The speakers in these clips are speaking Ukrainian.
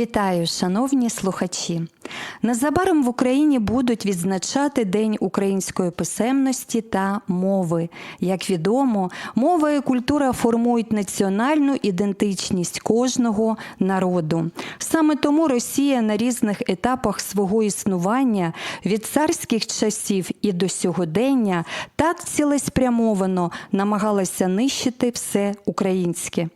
Вітаю, шановні слухачі. Незабаром в Україні будуть відзначати День української писемності та мови. Як відомо, мова і культура формують національну ідентичність кожного народу. Саме тому Росія на різних етапах свого існування від царських часів і до сьогодення так цілеспрямовано намагалася нищити все українське.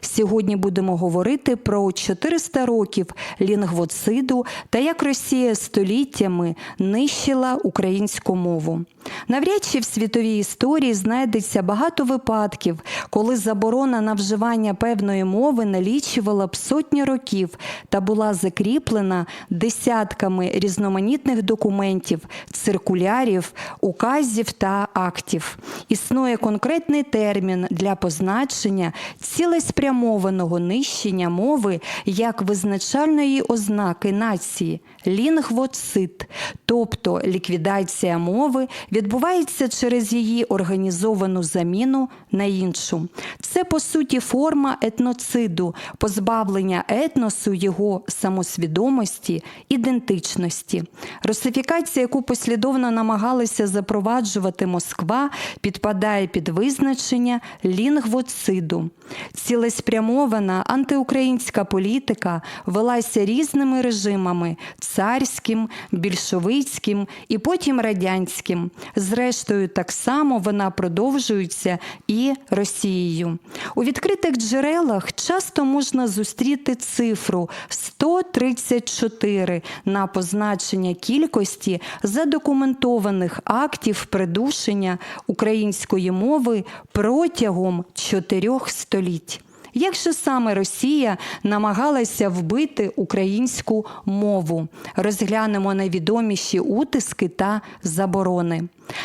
Сьогодні будемо говорити про 400 років лінгвоциду та як Росія століттями нищила українську мову. Навряд чи в світовій історії знайдеться багато випадків, коли заборона на вживання певної мови налічувала б сотні років та була закріплена десятками різноманітних документів, циркулярів, указів та актів. Існує конкретний термін для позначення цілеспрямованого нищення мови як визначальної ознаки нації лінгвоцид, тобто ліквідація мови відбувається через її організовану заміну на іншу. Це по суті форма етноциду, позбавлення етносу його самосвідомості, ідентичності. Русифікація, яку послідовно намагалися запроваджувати Москва, підпадає під визначення лінгвоциду. Цілеспрямована антиукраїнська політика велася різними режимами царським, більшовицьким і потім радянським. Зрештою, так само вона продовжується і Росією. У відкритих джерелах часто можна зустріти цифру 134 на позначення кількості задокументованих актів придушення української мови протягом чотирьох століть. Як же саме Росія намагалася вбити українську мову? Розглянемо найвідоміші утиски та заборони.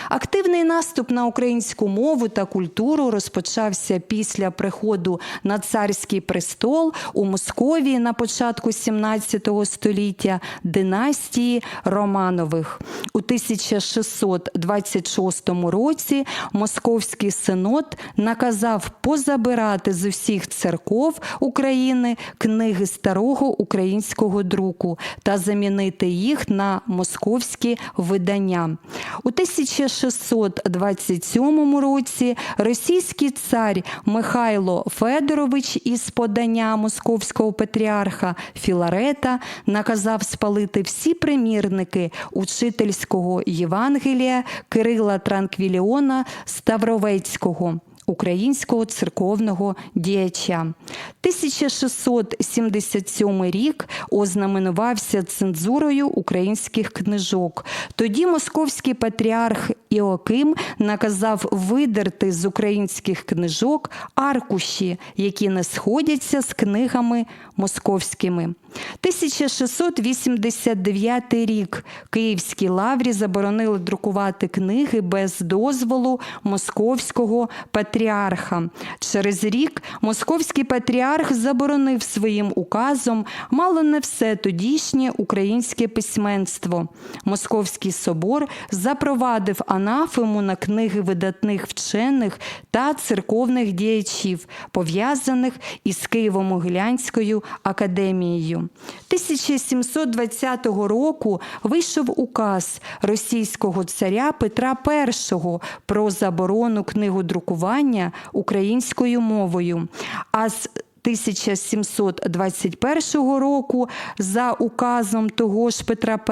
Активний наступ на українську мову та культуру розпочався після приходу на царський престол у Московії на початку 17 століття династії Романових. У 1626 році Московський синод наказав позабирати з усіх церков України книги старого українського друку та замінити їх на московські видання. У 1627 році російський цар Михайло Федорович із подання московського патріарха Філарета наказав спалити всі примірники учительського Євангелія Кирила Транквіліона Ставровецького українського церковного діяча. 1677 рік ознаменувався цензурою українських книжок. Тоді московський патріарх Іоким наказав видерти з українських книжок аркуші, які не сходяться з книгами московськими. 1689 рік Київській лаврі заборонили друкувати книги без дозволу московського патріарха. Через рік московський патріарх заборонив своїм указом мало не все тодішнє українське письменство. Московський собор запровадив анафему на книги видатних вчених та церковних діячів, пов'язаних із Києво-Могилянською академією. 1720 року вийшов указ російського царя Петра І про заборону книгодрукування українською мовою. А з 1721 року за указом того ж Петра І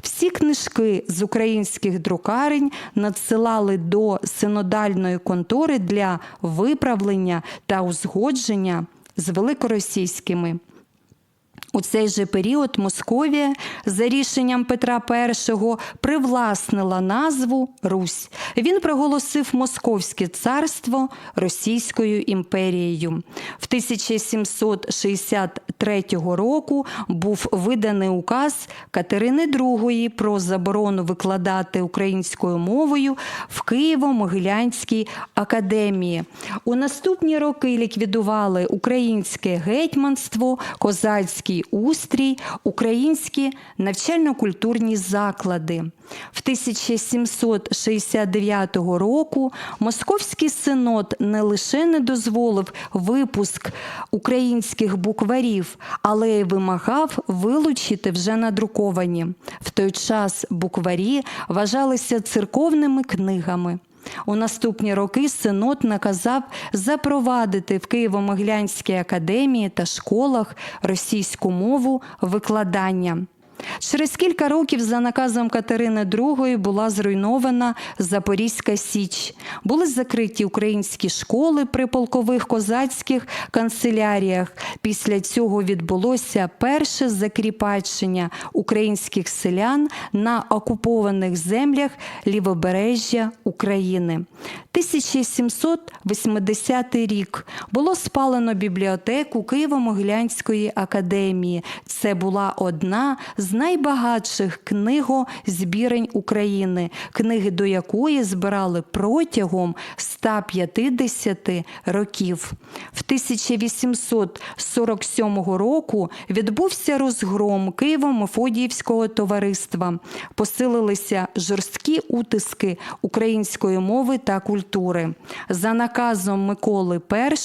всі книжки з українських друкарень надсилали до синодальної контори для виправлення та узгодження з великоросійськими. У цей же період Московія за рішенням Петра І привласнила назву Русь. Він проголосив Московське царство Російською імперією. В 1763 року був виданий указ Катерини II про заборону викладати українською мовою в Києво-Могилянській академії. У наступні роки ліквідували українське гетьманство, козацькі громадський устрій, українські навчально-культурні заклади. В 1769 року Московський синод не лише не дозволив випуск українських букварів, але й вимагав вилучити вже надруковані. В той час букварі вважалися церковними книгами. У наступні роки Синод наказав запровадити в Києво-Могилянській академії та школах російську мову викладання. Через кілька років за наказом Катерини II була зруйнована Запорізька Січ. Були закриті українські школи при полкових козацьких канцеляріях. Після цього відбулося перше закріпачення українських селян на окупованих землях лівобережжя України. 1780 рік було спалено бібліотеку Києво-Могилянської академії. Це була одна з найбагатших книгозбірень України, книги до якої збирали протягом 150 років. В 1847 року відбувся розгром Києво-Мефодіївського товариства. Посилилися жорсткі утиски української мови та культури. За наказом Миколи І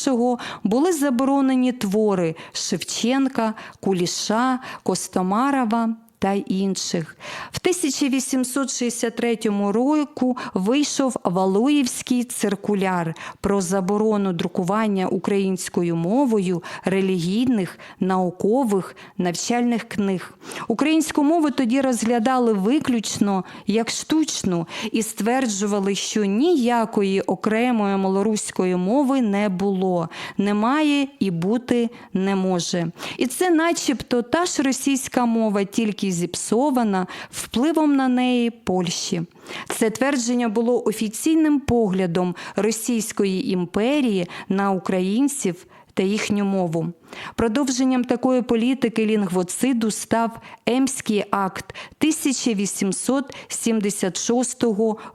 були заборонені твори Шевченка, Куліша, Костомарова та інших. В 1863 року вийшов Валуївський циркуляр про заборону друкування українською мовою релігійних, наукових, навчальних книг. Українську мову тоді розглядали виключно як штучну і стверджували, що ніякої окремої малоруської мови не було, немає і бути не може. І це, начебто, та ж російська мова, тільки зіпсована впливом на неї Польщі. Це твердження було офіційним поглядом Російської імперії на українців та їхню мову. Продовженням такої політики лінгвоциду став Емський акт 1876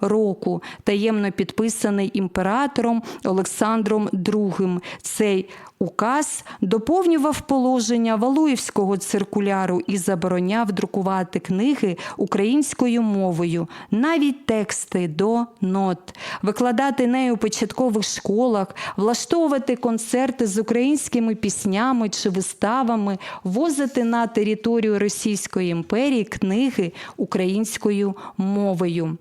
року, таємно підписаний імператором Олександром II. Цей указ доповнював положення Валуївського циркуляру і забороняв друкувати книги українською мовою, навіть тексти до нот, викладати нею у початкових школах, влаштовувати концерти з українськими піснями чи виставами, возити на територію Російської імперії книги українською мовою.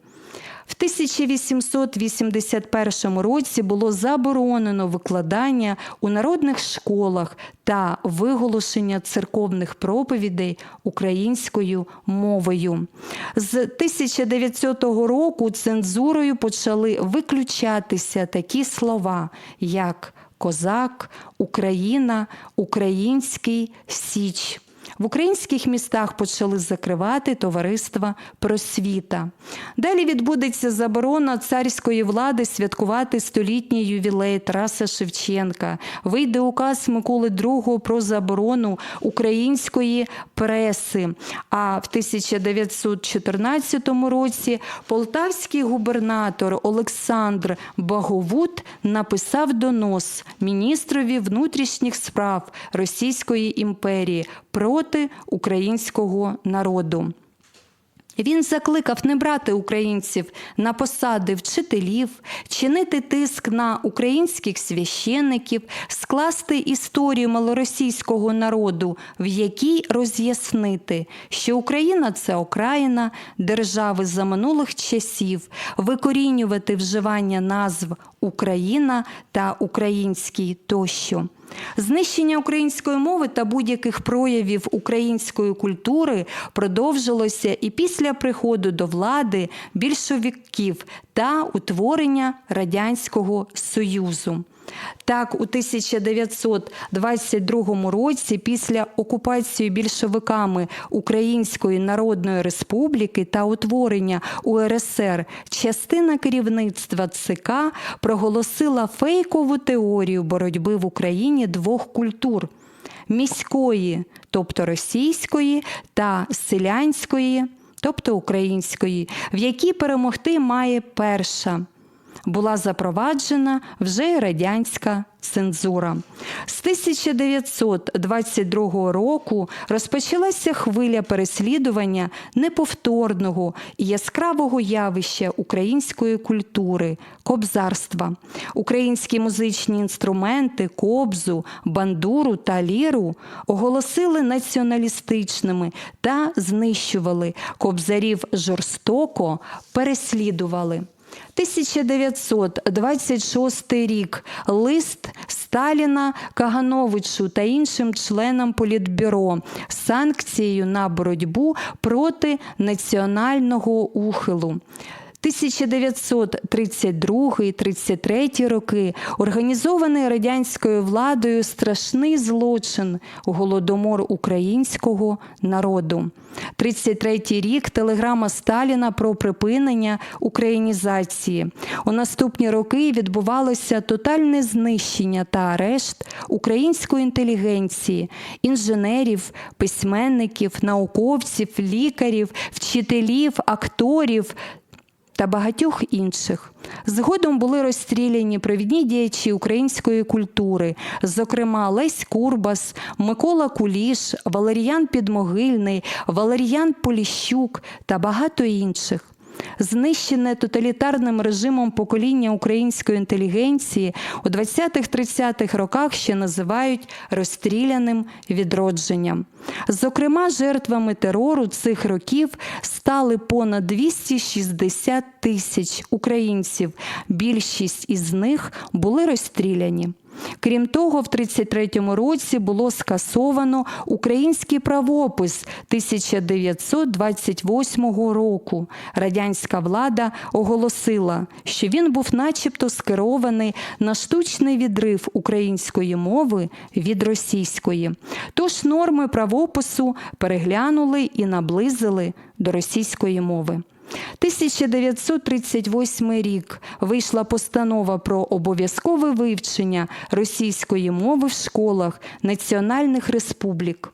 В 1881 році було заборонено викладання у народних школах та виголошення церковних проповідей українською мовою. З 1900 року цензурою почали виключатися такі слова, як козак, Україна, український Січ. В українських містах почали закривати товариства просвіта. Далі відбудеться заборона царської влади святкувати столітній ювілей Тараса Шевченка. Вийде указ Миколи II про заборону української преси. А в 1914 році полтавський губернатор Олександр Баговут написав донос міністрові внутрішніх справ Російської імперії проти українського народу. Він закликав не брати українців на посади вчителів, чинити тиск на українських священників, скласти історію малоросійського народу, в якій роз'яснити, що Україна це окраїна держави за минулих часів, викорінювати вживання назв Україна та український тощо. Знищення української мови та будь-яких проявів української культури продовжилося і після приходу до влади більшовиків та утворення Радянського Союзу. Так, у 1922 році, після окупації більшовиками Української Народної Республіки та утворення УРСР, частина керівництва ЦК проголосила фейкову теорію боротьби в Україні двох культур міської, тобто російської, та селянської, тобто української, в якій перемогти має перша. Була запроваджена вже радянська цензура. З 1922 року розпочалася хвиля переслідування неповторного і яскравого явища української культури кобзарства. Українські музичні інструменти, кобзу, бандуру та ліру оголосили націоналістичними та знищували кобзарів жорстоко переслідували. 1926 рік лист Сталіна Кагановичу та іншим членам Політбюро санкцією на боротьбу проти національного ухилу. 1932-33 роки організований радянською владою страшний злочин голодомор українського народу. 33 рік телеграма Сталіна про припинення українізації. У наступні роки відбувалося тотальне знищення та арешт української інтелігенції, інженерів, письменників, науковців, лікарів, вчителів, акторів та багатьох інших. Згодом були розстріляні провідні діячі української культури, зокрема Лесь Курбас, Микола Куліш, Валеріян Підмогильний, Валеріян Поліщук та багато інших. Знищене тоталітарним режимом покоління української інтелігенції у 20-30-х роках ще називають розстріляним відродженням. Зокрема, жертвами терору цих років стали понад 260 тисяч українців. Більшість із них були розстріляні. Крім того, в 33-му році було скасовано український правопис 1928 року. Радянська влада оголосила, що він був начебто скерований на штучний відрив української мови від російської. Тож норми правопису переглянули і наблизили до російської мови. 1938 рік вийшла постанова про обов'язкове вивчення російської мови в школах національних республік.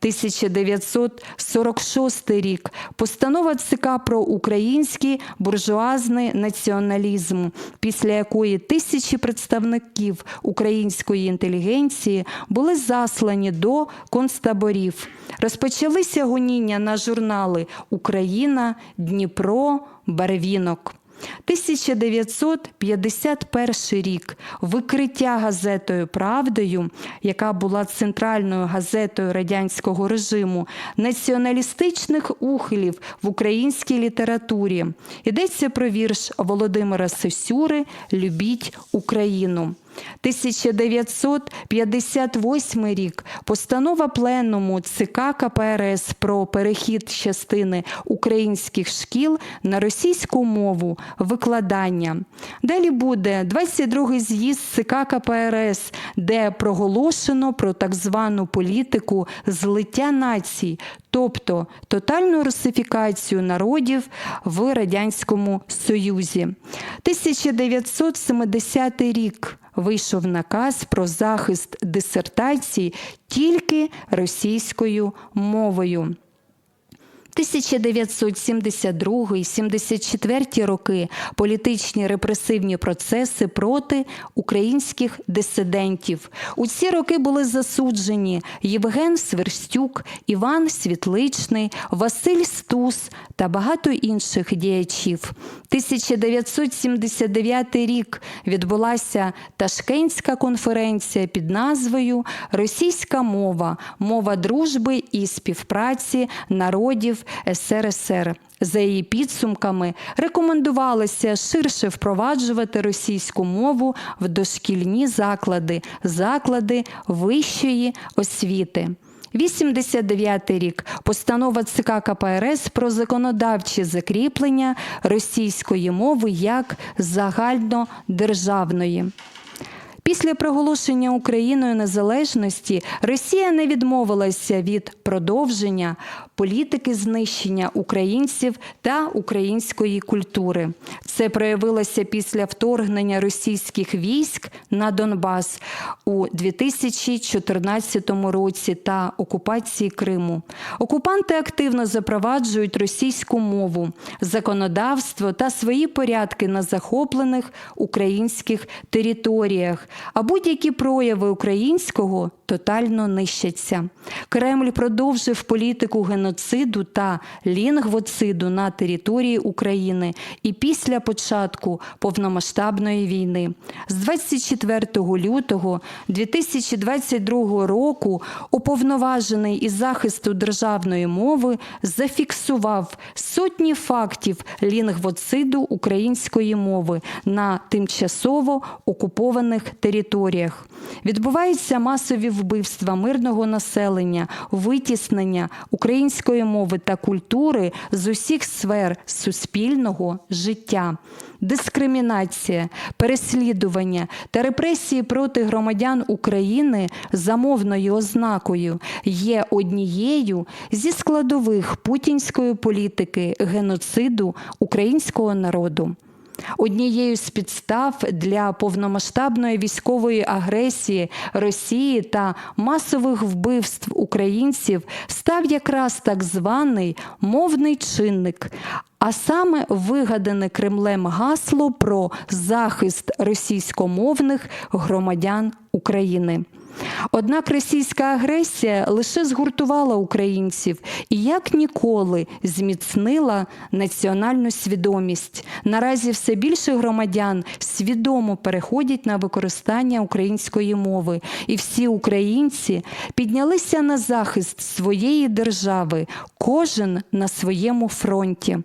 1946 рік постанова ЦК про український буржуазний націоналізм, після якої тисячі представників української інтелігенції були заслані до концтаборів. Розпочалися гоніння на журнали Україна, Дніпро, Барвінок. 1951 рік викриття газетою Правдою, яка була центральною газетою радянського режиму, націоналістичних ухилів в українській літературі. Йдеться про вірш Володимира Сосюри Любіть Україну. 1958 рік постанова пленуму ЦК КПРС про перехід частини українських шкіл на російську мову викладання. Далі буде 22-й з'їзд ЦК КПРС, де проголошено про так звану політику злиття націй, тобто тотальну русифікацію народів в Радянському Союзі. 1970 рік вийшов наказ про захист дисертацій тільки російською мовою. 1972-74 роки політичні репресивні процеси проти українських дисидентів. У ці роки були засуджені Євген Сверстюк, Іван Світличний, Василь Стус та багато інших діячів. 1979 рік відбулася Ташкентська конференція під назвою Російська мова, мова дружби і співпраці народів СРСР. За її підсумками рекомендувалося ширше впроваджувати російську мову в дошкільні заклади, заклади вищої освіти. 89 рік постанова ЦК КПРС про законодавче закріплення російської мови як загальнодержавної. Після проголошення Україною незалежності Росія не відмовилася від продовження політики знищення українців та української культури. Це проявилося після вторгнення російських військ на Донбас у 2014 році та окупації Криму. Окупанти активно запроваджують російську мову, законодавство та свої порядки на захоплених українських територіях, а будь-які прояви українського тотально нищаться. Кремль продовжив політику геноциду та лінгвоциду на території України і після початку повномасштабної війни. З 24 лютого 2022 року уповноважений із захисту державної мови зафіксував сотні фактів лінгвоциду української мови на тимчасово окупованих територіях. Відбуваються масові вбивства мирного населення, витіснення української мови та культури з усіх сфер суспільного життя. Дискримінація, переслідування та репресії проти громадян України за мовною ознакою є однією зі складових путінської політики геноциду українського народу. Однією з підстав для повномасштабної військової агресії Росії та масових вбивств українців став якраз так званий мовний чинник, а саме вигадане Кремлем гасло про захист російськомовних громадян України. Однак російська агресія лише згуртувала українців і як ніколи зміцнила національну свідомість. Наразі все більше громадян свідомо переходять на використання української мови, і всі українці піднялися на захист своєї держави, кожен на своєму фронті.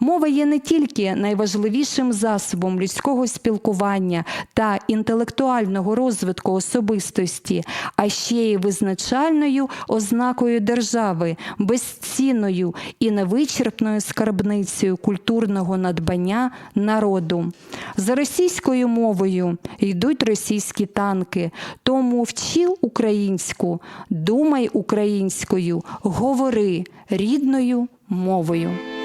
Мова є не тільки найважливішим засобом людського спілкування та інтелектуального розвитку особистості, а ще й визначальною ознакою держави, безцінною і невичерпною скарбницею культурного надбання народу. За російською мовою йдуть російські танки, тому вчи українську, думай українською, говори рідною мовою.